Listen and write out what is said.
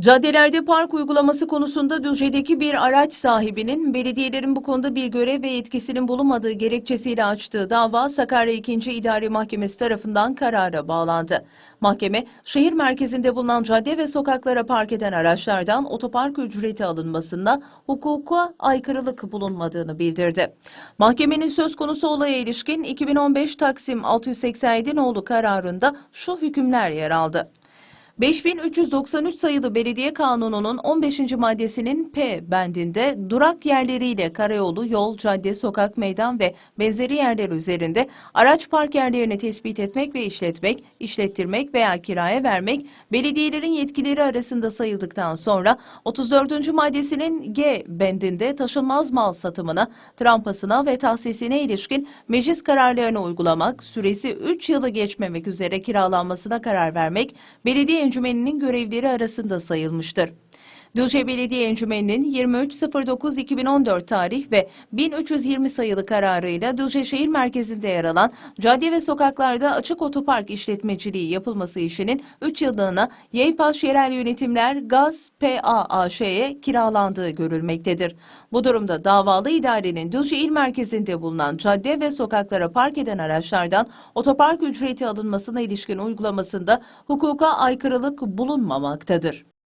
Caddelerde park uygulaması konusunda Düzce'deki bir araç sahibinin belediyelerin bu konuda bir görev ve yetkisinin bulunmadığı gerekçesiyle açtığı dava Sakarya 2. İdari Mahkemesi tarafından karara bağlandı. Mahkeme, şehir merkezinde bulunan cadde ve sokaklara park eden araçlardan otopark ücreti alınmasında hukuka aykırılık bulunmadığını bildirdi. Mahkemenin söz konusu olaya ilişkin 2015 Taksim 687 nolu kararında şu hükümler yer aldı. 5393 sayılı Belediye Kanunu'nun 15. maddesinin P bendinde durak yerleriyle karayolu, yol, cadde, sokak, meydan ve benzeri yerler üzerinde araç park yerlerini tespit etmek ve işletmek, işlettirmek veya kiraya vermek belediyelerin yetkileri arasında sayıldıktan sonra 34. maddesinin G bendinde taşınmaz mal satımına, trampasına ve tahsisine ilişkin meclis kararlarını uygulamak, süresi 3 yılı geçmemek üzere kiralanmasına karar vermek, belediye encümeninin görevleri arasında sayılmıştır. Düzce Belediye Encümeni'nin 23.09.2014 tarih ve 1320 sayılı kararıyla Düzce şehir merkezinde yer alan cadde ve sokaklarda açık otopark işletmeciliği yapılması işinin 3 yıllığına Yeypaş Yerel Yönetimler Gaz PAAŞ'ye kiralandığı görülmektedir. Bu durumda davalı idarenin Düzce il merkezinde bulunan cadde ve sokaklara park eden araçlardan otopark ücreti alınmasına ilişkin uygulamasında hukuka aykırılık bulunmamaktadır.